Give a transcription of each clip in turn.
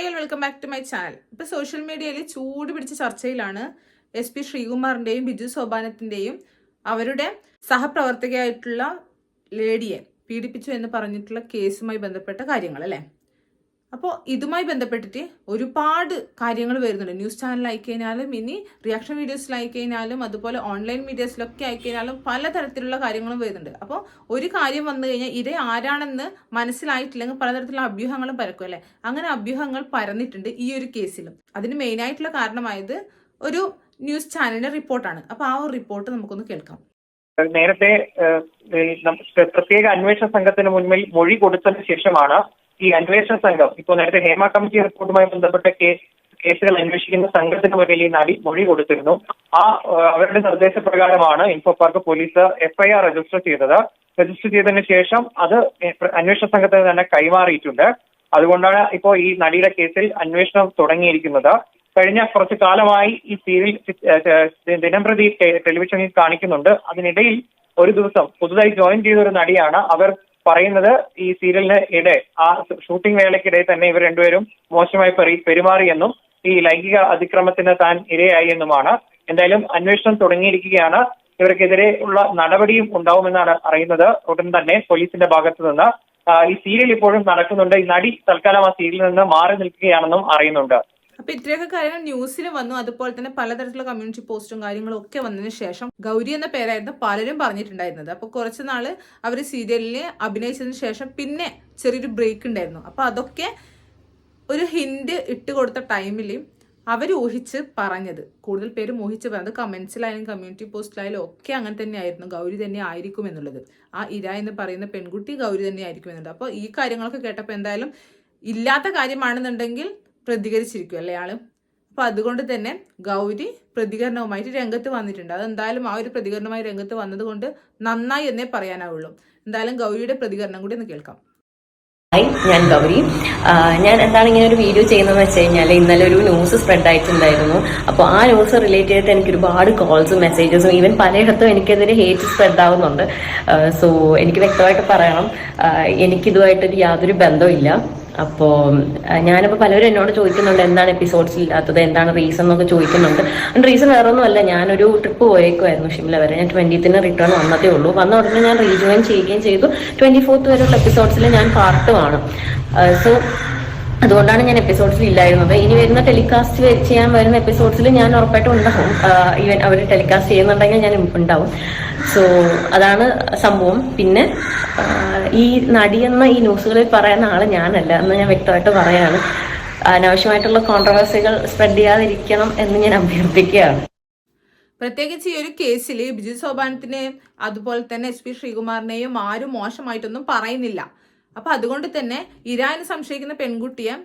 Hi welcome back to my channel. ഇപ്പൊ social മീഡിയയിൽ ചൂട് പിടിച്ച ചർച്ചയിലാണ് എസ് പി ശ്രീകുമാറിന്റെയും ബിജു സോബാനത്തിന്റെയും അവരുടെ സഹപ്രവർത്തകയായിട്ടുള്ള ലേഡിയെ പീഡിപ്പിച്ചു എന്ന് പറഞ്ഞിട്ടുള്ള കേസുമായി ബന്ധപ്പെട്ട കാര്യങ്ങൾ അല്ലേ അപ്പോൾ ഇതുമായി ബന്ധപ്പെട്ടിട്ട് ഒരുപാട് കാര്യങ്ങൾ വരുന്നുണ്ട്. ന്യൂസ് ചാനൽ അയക്കഴിഞ്ഞാലും ഇനി റിയാക്ഷൻ വീഡിയോസ് ലൈക്ക് അയക്കഴിഞ്ഞാലും അതുപോലെ ഓൺലൈൻ മീഡിയസിലൊക്കെ അയക്കഴിഞ്ഞാലും പലതരത്തിലുള്ള കാര്യങ്ങളും വരുന്നുണ്ട്. അപ്പോൾ ഒരു കാര്യം വന്നു കഴിഞ്ഞാൽ ഇത് ആരാണെന്ന് മനസ്സിലായിട്ടില്ലെങ്കിൽ പലതരത്തിലുള്ള അഭ്യൂഹങ്ങളും പരക്കും അല്ലേ? അങ്ങനെ അഭ്യൂഹങ്ങൾ പരന്നിട്ടുണ്ട് ഈ ഒരു കേസിലും അതിന് മെയിനായിട്ടുള്ള കാരണമായത് ഒരു ന്യൂസ് ചാനലിന്റെ റിപ്പോർട്ടാണ് അപ്പോൾ ആ ഒരു റിപ്പോർട്ട് നമുക്കൊന്ന് കേൾക്കാം. നേരത്തെ പ്രത്യേക അന്വേഷണ സംഘത്തിന് മുന്നിൽ മൊഴി കൊടുത്തതിന് ശേഷമാണ് ഈ അന്വേഷണ സംഘം ഇപ്പോൾ നേരത്തെ ഹേമ കമ്മിറ്റി റിപ്പോർട്ടുമായി ബന്ധപ്പെട്ട കേസ് കേസുകൾ അന്വേഷിക്കുന്ന സംഘത്തിന് മുന്നിൽ ഈ നടി മൊഴി കൊടുത്തിരുന്നു. ആ അവരുടെ നിർദ്ദേശപ്രകാരമാണ് info park police FIR register ചെയ്തത്. രജിസ്റ്റർ ചെയ്തതിന് ശേഷം അത് അന്വേഷണ സംഘത്തിന് തന്നെ കൈമാറിയിട്ടുണ്ട്. അതുകൊണ്ടാണ് ഇപ്പോൾ ഈ നടിയുടെ കേസിൽ അന്വേഷണം തുടങ്ങിയിരിക്കുന്നത്. കഴിഞ്ഞ കുറച്ചു കാലമായി ഈ സീരിയൽ ദിനംപ്രതി ടെലിവിഷനിൽ കാണിക്കുന്നുണ്ട്. അതിനിടയിൽ ഒരു ദിവസം പുതുതായി ജോയിൻ ചെയ്ത ഒരു നടിയാണ്. അവർ പറയുന്നത് ഈ സീരിയലിന് ഇടെ ആ ഷൂട്ടിംഗ് വേളയ്ക്കിടെ തന്നെ ഇവർ രണ്ടുപേരും മോശമായി പെരുമാറിയെന്നും ഈ ലൈംഗിക അതിക്രമത്തിന് താൻ ഇരയായി എന്നുമാണ്. എന്തായാലും അന്വേഷണം തുടങ്ങിയിരിക്കുകയാണ്. ഇവർക്കെതിരെ ഉള്ള നടപടിയും ഉണ്ടാവുമെന്നാണ് അറിയുന്നത്. ഉടൻ തന്നെ പോലീസിന്റെ ഭാഗത്തു നിന്ന് ഈ സീരിയൽ ഇപ്പോഴും നടക്കുന്നുണ്ട്. ഈ നടി തൽക്കാലം ആ സീരിയലിൽ നിന്ന് മാറി നിൽക്കുകയാണെന്നും അറിയുന്നുണ്ട്. അപ്പൊ ഇത്രയൊക്കെ കാര്യങ്ങൾ ന്യൂസിൽ വന്നു. അതുപോലെ തന്നെ പലതരത്തിലുള്ള കമ്മ്യൂണിറ്റി പോസ്റ്റും കാര്യങ്ങളും ഒക്കെ വന്നതിന് ശേഷം ഗൗരി എന്ന പേരായിരുന്നു പലരും പറഞ്ഞിട്ടുണ്ടായിരുന്നത്. അപ്പൊ കുറച്ച് നാൾ അവർ സീരിയലിൽ അഭിനയിച്ചതിന് ശേഷം പിന്നെ ചെറിയൊരു ബ്രേക്ക് ഉണ്ടായിരുന്നു. അപ്പൊ അതൊക്കെ ഒരു ഹിന്റ് ഇട്ട് കൊടുത്ത ടൈമിൽ അവർ ഊഹിച്ച് പറഞ്ഞത്. കൂടുതൽ പേരും ഊഹിച്ച് പറഞ്ഞത് കമന്റ്സിലായാലും കമ്മ്യൂണിറ്റി പോസ്റ്റിലായാലും ഒക്കെ അങ്ങനെ തന്നെയായിരുന്നു. ഗൗരി തന്നെ ആയിരിക്കും എന്നുള്ളത്. ആ ഇര എന്ന് പറയുന്ന പെൺകുട്ടി ഗൗരി തന്നെ ആയിരിക്കും എന്നുള്ളത്. അപ്പോൾ ഈ കാര്യങ്ങളൊക്കെ കേട്ടപ്പോൾ എന്തായാലും ഇല്ലാത്ത കാര്യമാണെന്നുണ്ടെങ്കിൽ പ്രതികരിച്ചിരിക്കും അല്ലേ ആൾ? അപ്പൊ അതുകൊണ്ട് തന്നെ ഗൗരി പ്രതികരണവുമായിട്ട് രംഗത്ത് വന്നിട്ടുണ്ട്. അതെന്തായാലും ആ ഒരു പ്രതികരണവുമായി രംഗത്ത് വന്നതുകൊണ്ട് നന്നായി എന്നേ പറയാനാവുള്ളൂ. എന്തായാലും ഗൗരിയുടെ പ്രതികരണം കൂടി ഒന്ന് കേൾക്കാം. ഹായ് ഞാൻ ഗൗരി. ഞാൻ എന്താണ് ഇങ്ങനെ ഒരു വീഡിയോ ചെയ്യുന്നതെന്ന് വെച്ച് കഴിഞ്ഞാൽ ഇന്നലെ ഒരു ന്യൂസ് സ്പ്രെഡ് ആയിട്ടുണ്ടായിരുന്നു. അപ്പോൾ ആ ന്യൂസ് റിലേറ്റ് ചെയ്തിട്ട് എനിക്ക് ഒരുപാട് കോൾസും മെസ്സേജസും ഈവൻ പലയിടത്തും എനിക്കെതിരെ ഹേറ്റ് സ്പ്രെഡ് ആവുന്നുണ്ട്. സോ എനിക്ക് വ്യക്തമായിട്ട് പറയണം. എനിക്കിതുമായിട്ടൊരു യാതൊരു ബന്ധമില്ല അപ്പോൾ ഞാനിപ്പോൾ പലരും എന്നോട് ചോദിക്കുന്നുണ്ട് എന്താണ് എപ്പിസോഡ്സ് ഇല്ലാത്തത്? എന്താണ് റീസൺ എന്നൊക്കെ ചോദിക്കുന്നുണ്ട്. അതിന് റീസൺ വേറെ ഒന്നുമല്ല ഞാനൊരു ട്രിപ്പ് പോയേക്കുമായിരുന്നു ഷിംല വരെ. ഞാൻ ട്വന്റീത്തിന് റിട്ടേൺ വന്നതേ ഉള്ളൂ. വന്ന ഉടനെ ഞാൻ റീജോയിൻ ചെയ്യുകയും ചെയ്തു. ട്വന്റി ഫോർത്ത് വരെയുള്ള എപ്പിസോഡ്സിൽ ഞാൻ പാർട്ട് പാർട്ടുമാണ് സോ അതുകൊണ്ടാണ് ഞാൻ എപ്പിസോഡ്സിൽ ഇല്ലായിരുന്നത്. ഇനി വരുന്ന ടെലികാസ്റ്റ് ചെയ്യാൻ വരുന്ന എപ്പിസോഡ്സിൽ ഞാൻ ഉറപ്പായിട്ടും ഉണ്ടാവും. ഈവൻ അവർ ടെലികാസ്റ്റ് ചെയ്യുന്നുണ്ടെങ്കിൽ ഞാൻ ഉണ്ടാവും. സോ അതാണ് സംഭവം. പിന്നെ ഈ നടിയെന്ന ഈ ന്യൂസുകളിൽ പറയുന്ന ആൾ ഞാനല്ല. എന്ന് ഞാൻ വ്യക്തമായിട്ട് പറയാണ്. അനാവശ്യമായിട്ടുള്ള കോൺട്രവേഴ്സികൾ സ്പ്രെഡ് ചെയ്യാതിരിക്കണം എന്ന് ഞാൻ അഭ്യർത്ഥിക്കുകയാണ്. പ്രത്യേകിച്ച് ഈ ഒരു കേസിൽ ബിജു സോപാനത്തിനെയും അതുപോലെ തന്നെ എസ് പി ശ്രീകുമാറിനെയും ആരും മോശമായിട്ടൊന്നും പറയുന്നില്ല. അപ്പൊ അതുകൊണ്ട് തന്നെ ഇരാന് സംശയിക്കുന്ന പെൺകുട്ടിയെ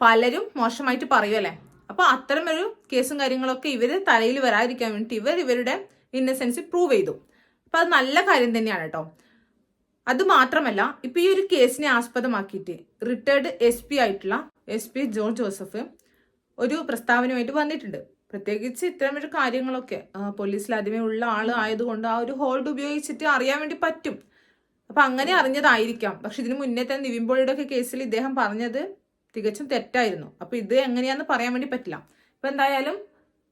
പലരും മോശമായിട്ട് പറയുമല്ലേ അപ്പൊ അത്തരമൊരു കേസും കാര്യങ്ങളൊക്കെ ഇവർ തലയിൽ വരാതിരിക്കാൻ വേണ്ടിയിട്ട് ഇവർ ഇവരുടെ ഇന്നസെൻസ് പ്രൂവ് ചെയ്തു. അപ്പൊ അത് നല്ല കാര്യം തന്നെയാണ് കേട്ടോ അത് മാത്രമല്ല ഇപ്പൊ ഈ ഒരു കേസിനെ ആസ്പദമാക്കിയിട്ട് റിട്ടയർഡ് എസ് പി ആയിട്ടുള്ള എസ് പി ജോൺ ജോസഫ് ഒരു പ്രസ്താവനയുമായിട്ട് വന്നിട്ടുണ്ട്. പ്രത്യേകിച്ച് ഇത്തരം ഒരു കാര്യങ്ങളൊക്കെ പോലീസിൽ ആദ്യമേ ഉള്ള ആൾ ആയതുകൊണ്ട് ആ ഒരു ഹോൾഡ് ഉപയോഗിച്ചിട്ട് അറിയാൻ വേണ്ടി പറ്റും. അപ്പൊ അങ്ങനെ അറിഞ്ഞതായിരിക്കാം. പക്ഷെ ഇതിന് മുന്നേ തന്നെ നിവിൻ ഒക്കെ കേസിൽ ഇദ്ദേഹം പറഞ്ഞത് തികച്ചും തെറ്റായിരുന്നു. അപ്പൊ ഇത് എങ്ങനെയാണെന്ന് പറയാൻ വേണ്ടി പറ്റില്ല. ഇപ്പൊ എന്തായാലും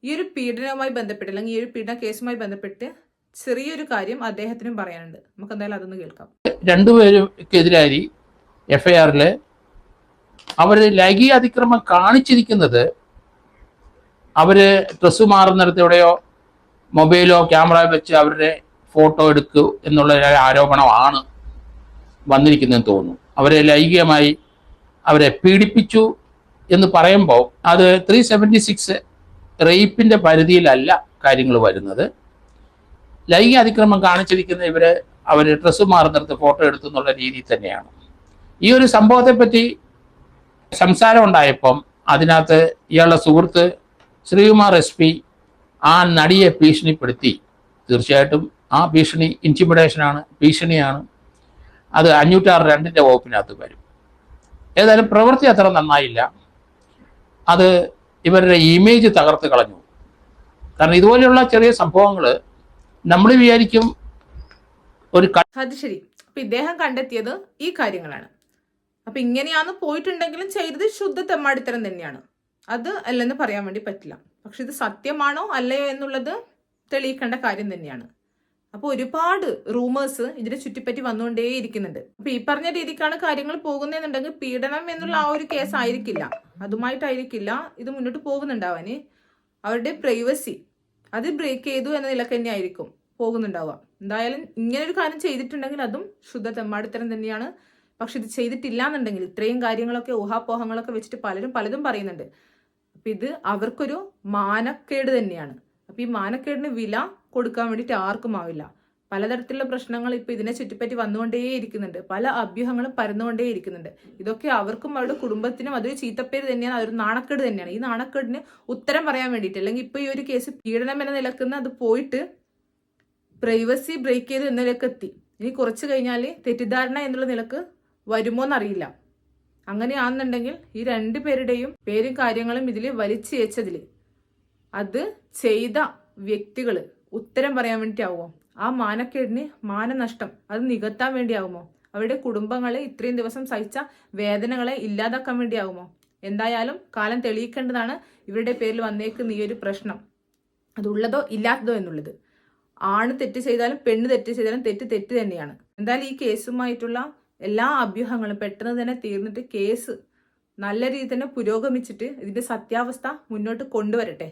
ഈ ഒരു പീഡനവുമായി ബന്ധപ്പെട്ട് അല്ലെങ്കിൽ ഈ ഒരു പീഡന കേസുമായി ബന്ധപ്പെട്ട് ചെറിയൊരു കാര്യം അദ്ദേഹത്തിനും പറയാനുണ്ട്. നമുക്ക് എന്തായാലും അതൊന്ന് കേൾക്കാം. രണ്ടുപേർക്കെതിരായി എഫ്ഐആറിൽ അവർ ലൈംഗിക അതിക്രമം കാണിച്ചിരിക്കുന്നത് അവർ ഡ്രസ്സ് മാറുന്നിടത്തോടെയോ മൊബൈലോ ക്യാമറ വെച്ച് അവരുടെ ഫോട്ടോ എടുക്കൂ എന്നുള്ള ആരോപണമാണ് വന്നിരിക്കുന്നതെന്ന് തോന്നുന്നു. അവരെ ലൈംഗികമായി അവരെ പീഡിപ്പിച്ചു എന്ന് പറയുമ്പോൾ അത് ത്രീ സെവന്റി സിക്സ് റേപ്പിന്റെ പരിധിയിലല്ല കാര്യങ്ങൾ വരുന്നത്. ലൈംഗിക അതിക്രമം കാണിച്ചിരിക്കുന്ന ഇവർ അവർ ഡ്രസ്സ് മാറുന്നിടത്ത് ഫോട്ടോ എടുത്തു എന്നുള്ള രീതിയിൽ തന്നെയാണ്. ഈ ഒരു സംഭവത്തെ പറ്റി സംസാരം ഉണ്ടായപ്പം അതിനകത്ത് ഇയാളുടെ സുഹൃത്ത് ശ്രീകുമാർ എസ് പി ആ നടിയെ ഭീഷണിപ്പെടുത്തി. തീർച്ചയായിട്ടും ആ ഭീഷണി ഇന്റിമിഡേഷനാണ് ഭീഷണിയാണ്. അത് അഞ്ഞൂറ്റാറ് രണ്ടിന്റെ വകുപ്പിനകത്ത് വരും. ഏതായാലും പ്രവൃത്തി അത്ര നന്നായില്ല. അത് ഇവരുടെ ഇമേജ് തകർത്ത് കളഞ്ഞു. കാരണം ഇതുപോലെയുള്ള ചെറിയ സംഭവങ്ങൾ നമ്മൾ വിചാരിക്കും ഒരു അത് ശരി. അപ്പൊ ഇദ്ദേഹം കണ്ടെത്തിയത് ഈ കാര്യങ്ങളാണ്. അപ്പൊ ഇങ്ങനെയാന്ന് പോയിട്ടുണ്ടെങ്കിലും ചെയ്തത് ശുദ്ധ തെമ്മാടിത്തരം തന്നെയാണ്. അത് അല്ലെന്ന് പറയാൻ വേണ്ടി പറ്റില്ല. പക്ഷെ ഇത് സത്യമാണോ അല്ലയോ എന്നുള്ളത് തെളിയിക്കേണ്ട കാര്യം തന്നെയാണ്. അപ്പോൾ ഒരുപാട് റൂമേഴ്സ് ഇതിനെ ചുറ്റിപ്പറ്റി വന്നുകൊണ്ടേ ഇരിക്കുന്നുണ്ട് അപ്പൊ ഈ പറഞ്ഞ രീതിക്കാണ് കാര്യങ്ങൾ പോകുന്നതെന്നുണ്ടെങ്കിൽ പീഡനം എന്നുള്ള ആ ഒരു കേസ് ആയിരിക്കില്ല. അതുമായിട്ടായിരിക്കില്ല ഇത് മുന്നോട്ട് പോകുന്നുണ്ടാവാന് അവരുടെ പ്രൈവസി അത് ബ്രേക്ക് ചെയ്തു എന്ന നിലയ്ക്ക് തന്നെ ആയിരിക്കും പോകുന്നുണ്ടാവുക. എന്തായാലും ഇങ്ങനെ ഒരു കാര്യം ചെയ്തിട്ടുണ്ടെങ്കിൽ അതും ശുദ്ധ തെമ്മാടിത്തരം തന്നെയാണ്. പക്ഷെ ഇത് ചെയ്തിട്ടില്ല എന്നുണ്ടെങ്കിൽ ഇത്രയും കാര്യങ്ങളൊക്കെ ഊഹാപോഹങ്ങളൊക്കെ വെച്ചിട്ട് പലരും പലതും പറയുന്നുണ്ട്. അപ്പൊ ഇത് അവർക്കൊരു മാനക്കേട് തന്നെയാണ്. അപ്പൊ ഈ മാനക്കേടിന് വില കൊടുക്കാൻ വേണ്ടിയിട്ട് ആർക്കും ആവില്ല. പലതരത്തിലുള്ള പ്രശ്നങ്ങൾ ഇപ്പൊ ഇതിനെ ചുറ്റിപ്പറ്റി വന്നുകൊണ്ടേയിരിക്കുന്നുണ്ട് പല അഭ്യൂഹങ്ങളും പരന്നുകൊണ്ടേ ഇരിക്കുന്നുണ്ട്. ഇതൊക്കെ അവർക്കും അവരുടെ കുടുംബത്തിനും അതൊരു ചീത്തപ്പേര് തന്നെയാണ് അതൊരു നാണക്കേട് തന്നെയാണ്. ഈ നാണക്കേടിന് ഉത്തരം പറയാൻ വേണ്ടിയിട്ട് അല്ലെങ്കിൽ ഇപ്പൊ ഈ ഒരു കേസ് പീഡനം എന്ന നിലക്കുന്ന അത് പോയിട്ട് പ്രൈവസി ബ്രേക്ക് ചെയ്ത് എന്ന നിലയ്ക്ക് എത്തി. ഇനി കുറച്ച് കഴിഞ്ഞാൽ തെറ്റിദ്ധാരണ എന്നുള്ള നിലയ്ക്ക് വരുമോ എന്നറിയില്ല. അങ്ങനെയാണെന്നുണ്ടെങ്കിൽ ഈ രണ്ടു പേരുടെയും പേരും കാര്യങ്ങളും ഇതിൽ വലിച്ചേച്ചതിൽ അത് ചെയ്ത വ്യക്തികൾ ഉത്തരം പറയാൻ വേണ്ടിയിട്ടാവുമോ ആ മാനക്കേടിന് മാനനഷ്ടം അത് നികത്താൻ വേണ്ടിയാവുമോ? അവരുടെ കുടുംബങ്ങളെ ഇത്രയും ദിവസം സഹിച്ച വേദനകളെ ഇല്ലാതാക്കാൻ വേണ്ടിയാവുമോ? എന്തായാലും കാലം തെളിയിക്കേണ്ടതാണ് ഇവരുടെ പേരിൽ വന്നേക്കുന്ന ഈ ഒരു പ്രശ്നം. അതുള്ളതോ ഇല്ലാത്തതോ എന്നുള്ളത്. ആണ് തെറ്റ് ചെയ്താലും പെണ്ണ് തെറ്റ് ചെയ്താലും തെറ്റ് തെറ്റ് തന്നെയാണ്. എന്തായാലും ഈ കേസുമായിട്ടുള്ള എല്ലാ അഭ്യൂഹങ്ങളും പെട്ടെന്ന് തന്നെ തീർന്നിട്ട് കേസ് നല്ല രീതിയിൽ തന്നെ പുരോഗമിച്ചിട്ട് ഇതിന്റെ സത്യാവസ്ഥ മുന്നോട്ട് കൊണ്ടുവരട്ടെ.